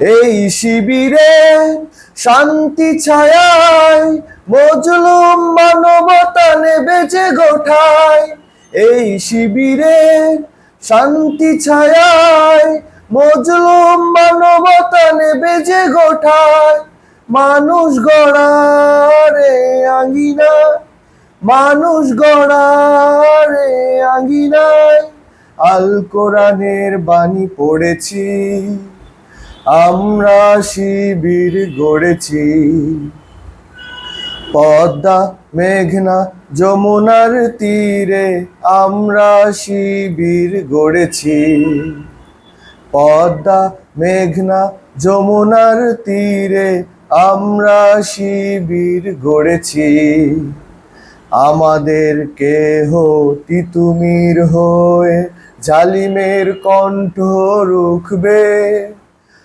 এই শিবিরে শান্তি ছায়ায় মজলুম মানবতা নেবেছে গোঠায়। এই শিবিরে শান্তি ছায়ায় মজলুম মানবতা নেবেছে গোঠায়। মানুষ গড়ারে আঙ্গিনা, মানুষ গড়ারে আঙ্গিনায়। আল কোরআনের বাণী পড়েছি। আমরা শিবির গড়েছি। পদ্মা, মেঘনা, যমুনার তীরে আমরা শিবির গড়েছি। পদ্মা, মেঘনা, যমুনার তীরে আমরা শিবির গড়েছি। আমাদের কেহ তিতুমির হয়ে জালিমের কণ্ঠ রুখবে।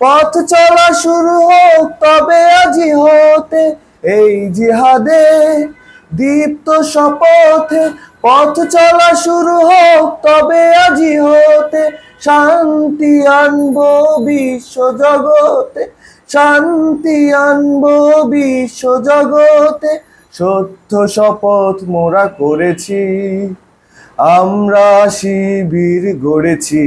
পথ চলা শুরু হোক, তবে আজি হতে এই জিহাদে দীপ্ত শপথে পথ চলা শুরু হোক, তবে আজি হতে শান্তি আনব বিশ্ব জগতে, শান্তি আনব বিশ্ব জগতে। সত্য শপথ মোরা করেছি, আমরা শিবির গড়েছি।